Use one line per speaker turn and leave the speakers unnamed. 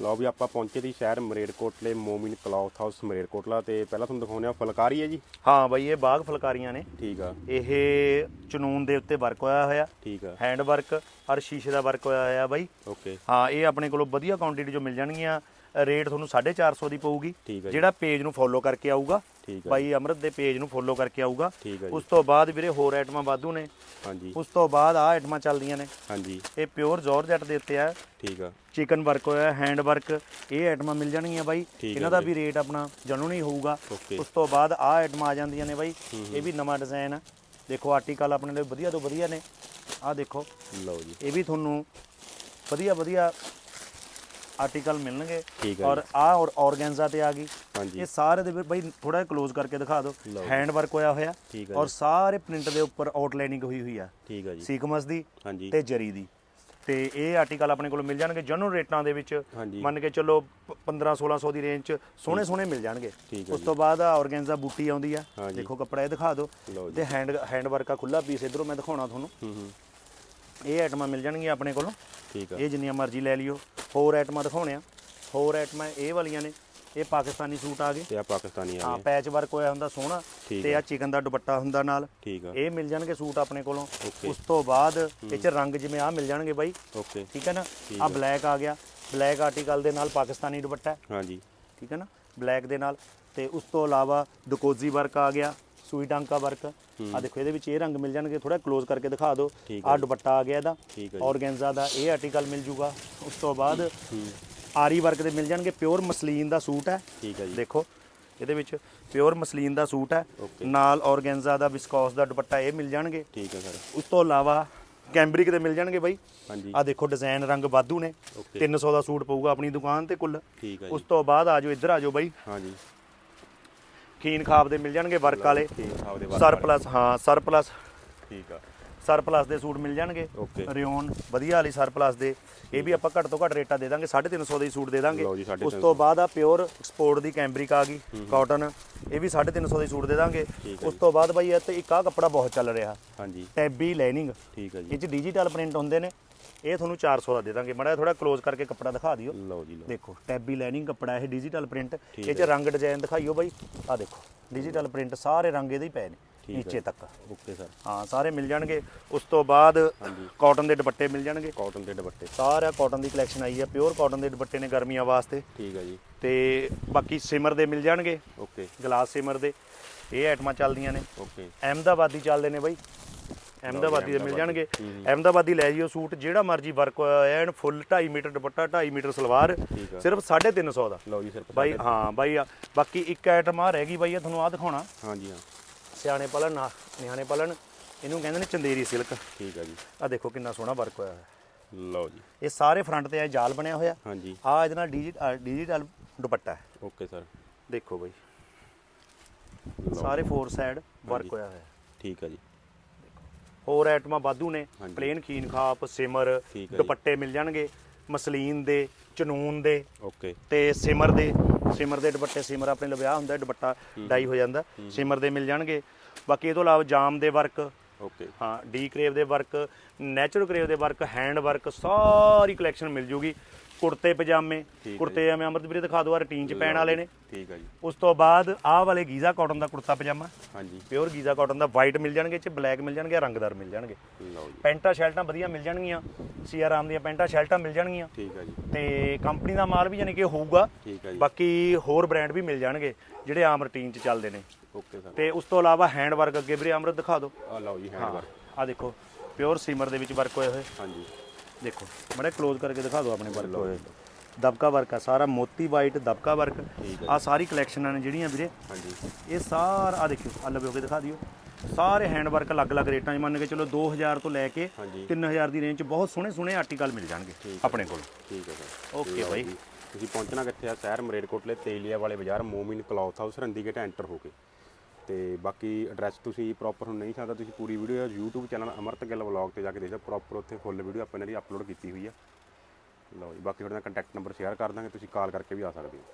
ਲਓ ਵੀ ਆਪਾਂ ਪਹੁੰਚੇ ਦੀ ਸ਼ਹਿਰ ਮਰੇਡਕੋਟਲੇ ਮੋਮਿਨ ਕਲੌਥ ਹਾਊਸ ਮਰੇਡਕੋਟਲਾ ਤੇ ਪਹਿਲਾਂ ਤੁਹਾਨੂੰ ਦਿਖਾਉਂਦੇ ਆ ਫੁਲਕਾਰੀ ਹੈ ਜੀ।
ਹਾਂ ਬਾਈ ਇਹ ਬਾਗ ਫੁਲਕਾਰੀਆਂ ਨੇ।
ਠੀਕ ਆ।
ਇਹ ਚਨੂਨ ਦੇ ਉੱਤੇ ਵਰਕ ਹੋਇਆ ਹੋਇਆ।
ਠੀਕ ਆ।
ਹੈਂਡ ਵਰਕ ਔਰ ਸ਼ੀਸ਼ੇ ਦਾ ਵਰਕ ਹੋਇਆ ਹੋਇਆ ਬਾਈ।
ਓਕੇ।
ਹਾਂ ਇਹ ਆਪਣੇ ਕੋਲੋਂ ਵਧੀਆ ਕੁਆਂਟੀਟੀ ਜੋ ਮਿਲ ਜਾਣਗੀਆਂ। ਰੇਟ ਤੁਹਾਨੂੰ 450 ਦੀ ਪਊਗੀ। ਜਿਹੜਾ ਪੇਜ ਨੂੰ ਫੋਲੋ ਕਰਕੇ ਆਊਗਾ
ਆ
ਬਾਈ ਅਮਰਤ ਦੇ ਪੇਜ ਨੂੰ ਫੋਲੋ ਕਰਕੇ ਆਊਗਾ।
ਆ
ਉਸ ਤੋਂ ਬਾਅਦ ਵੀਰੇ ਹੋਰ ਆਈਟਮਾਂ ਵਾਧੂ ਨੇ।
ਹਾਂਜੀ।
ਉਸ ਤੋਂ ਬਾਅਦ ਆਹ ਆਈਟਮਾਂ ਚੱਲਦੀਆਂ ਨੇ।
ਹਾਂਜੀ।
ਇਹ ਪਿਓਰ ਜੋਰਜੱਟ ਦੇ ਉੱਤੇ ਆ।
ਠੀਕ ਆ।
ਚਿਕਨ ਵਰਕ ਹੋਇਆ ਹੈਂਡ ਵਰਕ ਇਹ ਆਈਟਮਾਂ ਮਿਲ ਜਾਣਗੀਆਂ ਬਾਈ। ਇਹਨਾਂ ਦਾ। ਵੀ ਰੇਟ ਆਪਣਾ ਜਨੂ ਨਹੀਂ ਹੋਊਗਾ। ਉਸ ਤੋਂ ਬਾਅਦ ਆਹ ਆਈਟਮਾਂ ਆ ਜਾਂਦੀਆਂ ਨੇ ਬਾਈ। ਇਹ ਵੀ ਨਵਾਂ ਡਿਜ਼ਾਈਨ ਆ। ਦੇਖੋ ਆਰਟੀਕਲ ਆਪਣੇ ਲਈ ਵਧੀਆ ਤੋਂ ਵਧੀਆ ਨੇ। ਆਹ ਦੇਖੋ।
ਲਓ ਜੀ।
ਇਹ ਵੀ ਤੁਹਾਨੂੰ ਵਧੀਆ ਵਧੀਆ ਆਰਟੀਕਲ ਮਿਲਣਗੇ
ਠੀਕ ਹੈ
ਔਰ ਆਹ ਔਰ ਆਰਗੈਂਜ਼ਾ ਤੇ ਆ ਗਈ।
ਹਾਂਜੀ।
ਇਹ ਸਾਰੇ ਦੇ ਬਾਈ ਥੋੜਾ ক্লোਜ਼ ਕਰਕੇ ਦਿਖਾ ਦਿਓ। ਹੈਂਡ ਵਰਕ ਹੋਇਆ ਹੋਇਆ
ਠੀਕ ਹੈ
ਔਰ ਸਾਰੇ ਪ੍ਰਿੰਟ ਦੇ ਉੱਪਰ ਆਊਟਲਾਈਨਿੰਗ ਹੋਈ ਹੋਈ ਆ।
ਠੀਕ ਆ ਜੀ।
ਸੀਕਮਸ ਦੀ ਤੇ ਜਰੀ ਦੀ। ਤੇ ਇਹ ਆਰਟੀਕਲ ਆਪਣੇ ਕੋਲ ਮਿਲ ਜਾਣਗੇ। ਜਨਰਲ ਰੇਟਾਂ ਦੇ ਵਿੱਚ ਮੰਨ ਕੇ ਚੱਲੋ 15 1600 ਦੀ ਰੇਂਜ ਚ ਸੋਹਣੇ ਸੋਹਣੇ ਮਿਲ ਜਾਣਗੇ।
ਹੈ
ਉਸ ਤੋਂ ਬਾਅਦ ਆ ਆਰਗੈਂਜ਼ਾ ਬੂਟੀ ਆਉਂਦੀ ਆ। ਦੇਖੋ ਕੱਪੜਾ ਇਹ ਦਿਖਾ ਦਿਓ। ਤੇ ਹੈਂਡ ਹੈਂਡ ਵਰਕ ਆ ਖੁੱਲਾ ਪੀਸ ਇਧਰੋਂ ਮੈਂ ਦਿਖਾਉਣਾ ਤੁਹਾਨੂੰ।
ਹੂੰ ਹੂੰ।
ਇਹ ਆਈਟਮਾਂ ਮਿਲ ਜਾਣਗੀਆਂ ਆਪਣੇ ਕੋਲੋਂ।
ਠੀਕ ਆ।
ਇਹ ਜਿੰਨੀਆਂ ਮਰਜ਼ੀ ਲੈ ਲਿਓ। ਹੋਰ ਆਈਟਮਾਂ ਦਿਖਾਉਣੇ ਆ। ਹੋਰ ਆਈਟਮਾਂ ਇਹ ਵਾਲੀਆਂ ਨੇ। ਇਹ ਪਾਕਿਸਤਾਨੀ ਸੂਟ ਆ ਗਏ।
ਤੇ ਆ ਪਾਕਿਸਤਾਨੀ ਆ
ਹਾਂ ਪੈਚ ਵਰਕ ਹੋਇਆ ਹੁੰਦਾ ਸੋਹਣਾ। ਤੇ ਆ। ਚਿਕਨ ਦਾ ਦੁਪੱਟਾ ਹੁੰਦਾ ਨਾਲ।
ਠੀਕ ਆ।
ਇਹ ਮਿਲ ਜਾਣਗੇ ਸੂਟ ਆਪਣੇ ਕੋਲੋਂ। ਉਸ ਤੋਂ ਬਾਅਦ ਇਹ ਚ ਰੰਗ ਜਿਵੇਂ ਆ ਮਿਲ ਜਾਣਗੇ ਬਾਈ।
ਓਕੇ।
ਠੀਕ ਹੈ ਨਾ? ਆ। ਬਲੈਕ ਆ ਗਿਆ। ਬਲੈਕ ਆਰਟੀਕਲ ਦੇ ਨਾਲ ਪਾਕਿਸਤਾਨੀ ਦੁਪੱਟਾ।
ਹਾਂਜੀ।
ਠੀਕ ਹੈ ਨਾ? ਬਲੈਕ ਦੇ ਨਾਲ। ਤੇ ਉਸ ਤੋਂ ਇਲਾਵਾ ਡਕੋਜ਼ੀ ਵਰਕ ਆ ਗਿਆ। ਸੂਈ ਟਾਂਕਾ ਵਰਕ। ਆ ਦੇਖੋ ਇਹਦੇ ਵਿੱਚ ਇਹ ਰੰਗ ਮਿਲ ਜਾਣਗੇ ਥੋੜਾ ক্লোਜ਼ ਕਰਕੇ ਦਿਖਾ ਦਿਓ। ਆ ਦੁਪੱਟਾ ਆ ਗਿਆ ਇਹਦਾ।
ਹੈ
ਔਰਗੈਂਜ਼ਾ ਦਾ ਇਹ ਆਰਟੀਕਲ ਮਿਲ ਜੂਗਾ। ਉਸ ਤੋਂ ਬਾਅਦ
ਹੂੰ।
ਆਰੀ ਵਰਕ ਦੇ ਮਿਲ ਜਾਣਗੇ। ਪਿਓਰ ਮਸਲੀਨ ਦਾ ਸੂਟ ਹੈ।
ਠੀਕ ਆ ਜੀ।
ਦੇਖੋ ਇਹਦੇ ਵਿੱਚ ਪਿਓਰ ਮਸਲੀਨ ਦਾ ਸੂਟ ਹੈ। ਨਾਲ ਔਰਗੈਂਜ਼ਾ ਦਾ ਵਿਸਕੋਸ ਦਾ ਦੁਪੱਟਾ ਇਹ ਮਿਲ ਜਾਣਗੇ।
ਠੀਕ ਆ ਸਰ।
ਉਸ ਤੋਂ ਇਲਾਵਾ ਕੈਂਬਰਿਕ ਦੇ ਮਿਲ ਜਾਣਗੇ ਬਾਈ।
ਹਾਂਜੀ।
ਆ ਦੇਖੋ ਡਿਜ਼ਾਈਨ ਰੰਗ ਵਾਧੂ ਨੇ।
ਓਕੇ
300 ਦਾ ਸੂਟ ਪਊਗਾ ਆਪਣੀ ਦੁਕਾਨ ਤੇ ਕੁੱਲ। ਉਸ ਤੋਂ ਬਾਅਦ ਆ ਜਾਓ ਇੱਧਰ ਆ ਜਾਓ ਬਾਈ।
ਹਾਂਜੀ।
ਖੀਨ ਖਾਬ ਦੇ ਮਿਲ ਜਾਣਗੇ ਵਰਕ ਵਾਲੇ।
ਠੀਕ ਆ ਉਹਦੇ ਬਾਅਦ
ਸਰ ਪਲੱਸ ਹਾਂ ਸਰ ਪਲੱਸ
ਠੀਕ ਆ।
ਸਰ ਪਲੱਸ ਦੇ ਸੂਟ ਮਿਲ ਜਾਣਗੇ। ਰਿਓਨ ਵਧੀਆ ਵਾਲੀ ਸਰ ਪਲੱਸ ਦੇ। ਇਹ ਵੀ ਆਪਾਂ ਘੱਟ ਤੋਂ ਘੱਟ ਰੇਟਾਂ ਦੇ ਦਾਂਗੇ 350 ਦੇ ਸੂਟ ਦੇ ਦਾਂਗੇ।
ਲਓ ਜੀ, 350
ਉਸ ਤੋਂ ਬਾਅਦ ਆ ਪਿਓਰ ਐਕਸਪੋਰਟ ਦੀ ਕੈਂਬਰਿਕ ਆ ਗਈ ਕਾਟਨ। ਇਹ ਵੀ 350 ਦੇ ਸੂਟ ਦੇ ਦਾਂਗੇ। ਉਸ ਤੋਂ ਬਾਅਦ ਬਾਈ ਇਹ ਤੇ ਇੱਕ ਆ ਕੱਪੜਾ ਬਹੁਤ ਚੱਲ ਰਿਹਾ।
ਹਾਂਜੀ।
Tabby lining.
ਠੀਕ ਆ ਜੀ।
ਇਹ ਚ ਡਿਜੀਟਲ ਪ੍ਰਿੰਟ ਹੁੰਦੇ ਨੇ। ਇਹ ਤੁਹਾਨੂੰ 400 ਦਾ ਦੇ ਦਾਂਗੇ। ਮੜਾ ਥੋੜਾ ক্লোਜ਼ ਕਰਕੇ ਕੱਪੜਾ ਦਿਖਾ ਦਿਓ।
ਲਓ ਜੀ ਲਓ।
ਦੇਖੋ ਟੈਬੀ ਲਾਈਨਿੰਗ ਕੱਪੜਾ ਇਹ ਡਿਜੀਟਲ ਪ੍ਰਿੰਟ ਇਹ ਚ ਰੰਗ ਡਿਜ਼ਾਈਨ ਦਿਖਾਈਓ ਬਾਈ। ਆ ਦੇਖੋ ਡਿਜੀਟਲ ਪ੍ਰਿੰਟ ਸਾਰੇ ਰੰਗ ਇਹਦੇ ਹੀ ਪਏ ਨੇ
ਹੈ।
ਨੀਚੇ ਤੱਕ।
ਓਕੇ ਸਰ
ਹਾਂ ਸਾਰੇ ਮਿਲ ਜਾਣਗੇ। ਉਸ ਤੋਂ ਬਾਅਦ ਕਾਟਨ ਦੇ ਦੁਪੱਟੇ ਮਿਲ ਜਾਣਗੇ।
ਕਾਟਨ ਦੇ ਦੁਪੱਟੇ।
ਸਾਰਾ ਕਾਟਨ ਦੀ ਕਲੈਕਸ਼ਨ ਆਈ ਹੈ। ਪਿਓਰ ਕਾਟਨ ਦੇ ਦੁਪੱਟੇ ਨੇ ਗਰਮੀਆਂ ਵਾਸਤੇ।
ਠੀਕ ਆ ਜੀ।
ਤੇ ਬਾਕੀ ਸਿਮਰ ਦੇ ਮਿਲ ਜਾਣਗੇ।
ਓਕੇ
ਗਲਾਸ ਸਿਮਰ ਦੇ। ਇਹ ਆਈਟਮਾਂ ਚੱਲਦੀਆਂ ਨੇ।
ਓਕੇ
ਅਹਿਮਦਾਬਾਦੀ ਚੱਲਦੇ ਨੇ ਬਾਈ। ਅਹਿਮਦਾਬਾਦੀ ਦੇ ਮਿਲ ਜਾਣਗੇ।
ਹੂੰ।
ਅਹਿਮਦਾਬਾਦੀ ਲੈ ਜਿਓ ਸੂਟ ਜਿਹੜਾ ਮਰਜ਼ੀ work and full 2.5 metre dupatta 2.5 metre salwar ਸਿਰਫ 350 ਦਾ।
ਲਓ ਜੀ ਸਰ
ਬਾਈ ਹਾਂ ਬਾਈ ਬਾਕੀ ਇੱਕ ਆਈਟਮ ਆ ਰਹਿ ਗਈ ਬਾਈ ਆ ਤੁਹਾਨੂੰ ਆ ਦਿਖਾਉਣਾ।
ਹਾਂਜੀ ਹਾਂ।
ਸਿਆਣੇ ਪਲਣ ਨਿਆਣੇ ਪਲਣ ਇਹਨੂੰ ਕਹਿੰਦੇ ਨੇ ਚੰਦੇਰੀ ਸਿਲਕ।
ਠੀਕ ਆ ਜੀ।
ਆ ਦੇਖੋ ਕਿੰਨਾ ਸੋਹਣਾ ਵਰਕ ਹੋਇਆ ਹੋਇਆ।
ਲਓ ਜੀ।
ਇਹ ਸਾਰੇ ਫਰੰਟ ਤੇ ਆ ਜਾਲ ਬਣਿਆ ਹੋਇਆ।
ਹਾਂਜੀ।
ਆ ਇਹਦੇ ਨਾਲ ਡਿਜੀਟਲ ਡਿਜੀਟਲ ਦੁਪੱਟਾ ਹੈ।
Okay sir.
ਦੇਖੋ ਬਾਈ। ਸਾਰੇ ਫੋਰ ਸਾਈਡ ਵਰਕ। ਹੋਇਆ ਹੋਇਆ।
ਠੀਕ ਆ ਜੀ।
ਹੋਰ ਆਈਟਮਾਂ ਵਾਧੂ ਨੇ।
ਹਾਂਜੀ।
ਪਲੇਨ ਖੀਨ ਖਾਪ ਸਿਮਰ
ਠੀਕ ਹੈ ਜੀ।
ਦੁਪੱਟੇ ਮਿਲ ਜਾਣਗੇ। ਮਸਲੀਨ ਦੇ ਚਨੂਨ ਦੇ
ਓਕੇ
ਤੇ ਸਿਮਰ ਦੇ। ਸਿਮਰ ਦੇ ਦੁਪੱਟੇ ਸਿਮਰ ਆਪਣੇ ਲਵਿਆ ਹੁੰਦਾ ਹੈ, ਦੁਪੱਟਾ ਡਾਈ ਹੋ ਜਾਂਦਾ। ਸਿਮਰ ਦੇ ਮਿਲ ਜਾਣਗੇ। ਬਾਕੀ ਇਹ ਤੋਂ ਇਲਾਵਾ ਜਾਮ ਦੇ ਵਰਕ
ਓਕੇ
ਹਾਂ ਡੀ ਕਰੇਵ ਦੇ ਵਰਕ ਨੈਚੁਰਲ ਕਰੇਵ ਦੇ ਵਰਕ ਹੈਂਡ ਵਰਕ ਸਾਰੀ ਕਲੈਕਸ਼ਨ ਮਿਲ ਜੂਗੀ। ਕੁੜਤੇ ਪਜਾਮੇ।
ਹੈ
ਕੁੜਤੇ ਐਵੇਂ ਅਮਰਤ ਵੀਰੇ ਦਿਖਾ ਦਿਓ ਆ ਰੂਟੀਨ ਚ ਪੈਣ ਵਾਲੇ ਨੇ।
ਠੀਕ ਆ ਜੀ।
ਉਸ ਤੋਂ ਬਾਅਦ ਆਹ ਵਾਲੇ ਗੀਜ਼ਾ ਕਾਟਨ ਦਾ ਕੁੜਤਾ ਪਜਾਮਾ।
ਹਾਂਜੀ।
ਪਿਓਰ ਗੀਜ਼ਾ ਕਾਟਨ ਦਾ ਵਾਈਟ ਮਿਲ ਜਾਣਗੇ ਚ ਬਲੈਕ ਮਿਲ ਜਾਣਗੇ ਰੰਗਦਾਰ ਮਿਲ ਜਾਣਗੇ।
ਲਓ ਜੀ।
ਪੈਂਟਾਂ ਸ਼ਰਟਾਂ ਵਧੀਆ ਮਿਲ ਜਾਣਗੀਆਂ। ਸੀਆਰਾਮ ਦੀਆਂ ਪੈਂਟਾਂ ਸ਼ਰਟਾਂ ਮਿਲ ਜਾਣਗੀਆਂ।
ਠੀਕ ਆ ਜੀ।
ਤੇ ਕੰਪਨੀ ਦਾ ਮਾਲ ਵੀ ਯਾਨੀ ਕਿ ਹੋਊਗਾ।
ਠੀਕ ਆ ਜੀ।
ਬਾਕੀ ਹੋਰ ਬ੍ਰਾਂਡ ਵੀ ਮਿਲ ਜਾਣਗੇ ਜਿਹੜੇ ਆਮ ਰੂਟੀਨ ਚ ਚੱਲਦੇ ਨੇ।
Okay sir.
ਤੇ ਉਸ ਤੋਂ ਇਲਾਵਾ ਹੈਂਡ ਵਰਕ ਅੱਗੇ ਵੀਰੇ ਅਮਰਤ ਦਿਖਾ ਦਿਓ।
ਆ ਲਓ ਜੀ ਹੈਂਡ ਵਰਕ
ਆ ਦੇਖੋ ਪਿਓਰ ਸੀਮਰ ਦੇ ਵਿੱਚ ਵਰਕ ਹੋਏ ਹੋਏ।
ਹਾਂਜੀ।
ਦੇਖੋ ਬੜੇ ক্লোਜ਼ ਕਰਕੇ ਦਿਖਾ ਦਿਓ ਆਪਣੇ ਵਰਕ ਦਬਕਾ ਵਰਕ ਆ ਸਾਰਾ ਮੋਤੀ ਵਾਈਟ ਦਬਕਾ ਵਰਕ।
ਹੈ
ਆ ਸਾਰੀ ਕਲੈਕਸ਼ਨਾਂ ਨੇ ਜਿਹੜੀਆਂ ਵੀਰੇ
ਹਾਂਜੀ।
ਇਹ ਸਾਰਾ ਆ ਦੇਖਿਓ ਆ ਲਵੇ ਕੇ ਦਿਖਾ ਦਿਓ। ਸਾਰੇ ਹੈਂਡ ਵਰਕ ਅਲੱਗ-ਅਲੱਗ ਰੇਟਾਂ 'ਚ ਮੰਨ ਕੇ ਚਲੋ 2000 ਤੋਂ ਲੈ ਕੇ
ਹਾਂਜੀ।
3000 ਦੀ ਰੇਂਜ 'ਚ ਬਹੁਤ ਸੋਹਣੇ ਸੋਹਣੇ ਆਰਟੀਕਲ ਮਿਲ ਜਾਣਗੇ
ਹੈ।
ਆਪਣੇ ਕੋਲ।
ਠੀਕ ਹੈ ਸਰ
ਓਕੇ ਬਾਈ।
ਤੁਸੀਂ ਪਹੁੰਚਣਾ ਕਿੱਥੇ ਆ? ਸ਼ਹਿਰ ਮਰੇਡਕੋਟਲੇ ਤੇਲੀਆ ਵਾਲੇ ਬਾਜ਼ਾਰ ਮੋਮਿਨ ਕਲੌਥ ਹਾਊਸ ਰੰਦੀਗੇਟ ਐਂਟਰ ਹੋ ਕੇ। ਤੇ ਬਾਕੀ ਐਡਰੈਸ ਤੁਸੀਂ ਪ੍ਰੋਪਰ ਹੁਣ ਨਹੀਂ ਸਕਦਾ, ਤੁਸੀਂ ਪੂਰੀ ਵੀਡੀਓ YouTube ਚੈਨਲ ਅਮਰਤ ਗਿੱਲ ਵਲੌਗ ਤੇ ਜਾ ਕੇ ਦੇਖ ਸਕਦੇ ਪ੍ਰੋਪਰ ਉੱਥੇ ਫੁੱਲ ਵੀਡੀਓ ਆਪਾਂ ਇਹਨਾਂ ਦੀ ਅਪਲੋਡ ਕੀਤੀ ਹੋਈ ਆ। ਲਓ ਜੀ, ਬਾਕੀ ਤੁਹਾਡੇ ਨਾਲ ਕੰਟੈਕਟ ਨੰਬਰ ਸ਼ੇਅਰ ਕਰ ਦਾਂਗੇ, ਤੁਸੀਂ ਕਾਲ ਕਰਕੇ ਵੀ ਆ ਸਕਦੇ ਹੋ।